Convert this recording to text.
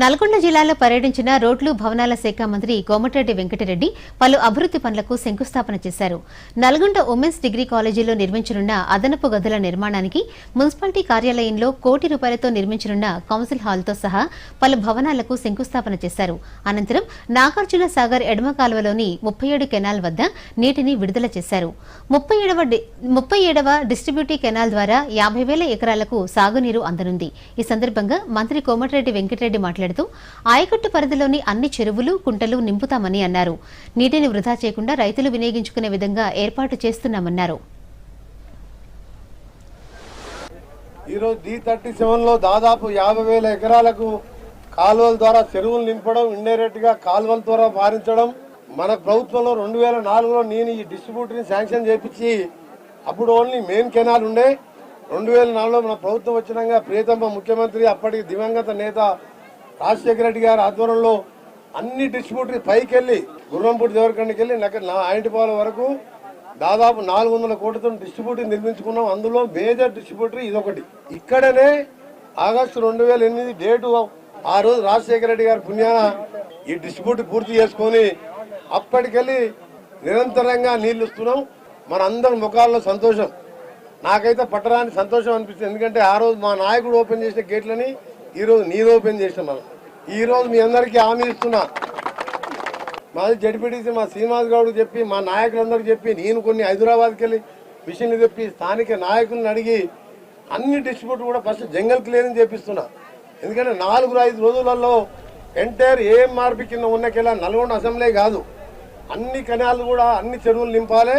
నల్గొండ జిల్లాలో పర్యటించిన రోడ్లు భవనాల శాఖ మంత్రి కోమటిరెడ్డి వెంకటరెడ్డి పలు అభివృద్ది పనులకు శంకుస్థాపన చేశారు. నల్గొండ ఉమెన్స్ డిగ్రీ కాలేజీలో నిర్మించనున్న అదనపు గదుల నిర్మాణానికి మున్సిపాలిటీ కార్యాలయంలో కోటి రూపాయలతో నిర్మించనున్న కౌన్సిల్ హాల్తో సహా పలు భవనాలకు శంకుస్థాపన చేశారు. అనంతరం నాగార్జున సాగర్ ఎడమ కాలువలోని ముప్పై ఏడు కెనాల్ వద్ద నీటిని విడుదల చేశారు. ముప్పై ఏడవ ముప్పై ఏడవ డిస్ట్రిబ్యూటీ కెనాల్ ద్వారా యాభై వేల ఎకరాలకు సాగునీరు అందనుంది. ఈ సందర్భంగా మంత్రి కోమటిరెడ్డి వెంకటరెడ్డి మాట్లాడుతూ ఆయకట్టు పరిధిలోని అన్ని చెరువులు కుంటలు నింపుతామని అన్నారు. నీటిని వృధా చేయకుండా రైతులు వినియోగించుకునే విధంగా ఏర్పాటు చేస్తున్నామన్నారు. ఈరోజు డి థర్టీ సెవెన్లో దాదాపు యాభై వేల ఎకరాలకు కాలువల ద్వారా చెరువులు నింపడం ఇండైరెక్ట్గా కాలువల ద్వారా మారించడం మన ప్రభుత్వంలో రెండు వేల నాలుగులో నేను ఈ డిస్ట్రిబ్యూటర్ని శాంక్షన్ చేపించి అప్పుడు ఓన్లీ మెయిన్ కెనాల్ ఉండే. రెండు వేల నాలుగులో మన ప్రభుత్వం వచ్చినాక ప్రియతమ ముఖ్యమంత్రి అప్పటికి దివంగత నేత రాజశేఖర రెడ్డి గారి ఆధ్వర్యంలో అన్ని డిస్ట్రిబ్యూటర్ పైకి వెళ్ళి గుర్రంపూడి దేవరకండికి వెళ్ళి నాకు నా ఆయింటిపాల వరకు దాదాపు నాలుగు వందల కోట్లతో డిస్ట్రిబ్యూటర్ నిర్మించుకున్నాం. అందులో మేజర్ డిస్ట్రిబ్యూటర్ ఇదొకటి. ఇక్కడనే ఆగస్టు రెండు వేల ఎనిమిది డేటు ఆ రోజు రాజశేఖర రెడ్డి గారి పుణ్యాన ఈ డిస్ట్రిబ్యూటర్ పూర్తి చేసుకొని అప్పటికెళ్ళి నిరంతరంగా నీళ్ళు ఇస్తున్నాం. మన అందరి ముఖాల్లో సంతోషం. నాకైతే పట్టరాని సంతోషం అనిపిస్తుంది. ఎందుకంటే ఆ రోజు మా నాయకుడు ఓపెన్ చేసిన గేట్లని ఈరోజు నీరు ఓపెన్ చేసిన మనం. ఈరోజు మీ అందరికీ హామీ ఇస్తున్నా. మాది జడ్పీటీసీ మా శ్రీనివాస్ గౌడ్ చెప్పి మా నాయకులందరూ చెప్పి నేను కొన్ని హైదరాబాద్కి వెళ్ళి మిషన్లు చెప్పి స్థానిక నాయకులను అడిగి అన్ని డిస్ట్రిబ్యూట్ కూడా ఫస్ట్ జంగల్ క్లియరింగ్ చేపిస్తున్నా. ఎందుకంటే నాలుగు ఐదు రోజులలో ఎంటైర్ ఏఎంఆర్పి కింద ఉన్నకెళ్ళా నల్గొండ అసెంబ్లీ కాదు. అన్ని కణాలు కూడా అన్ని చెరువులు నింపాలి.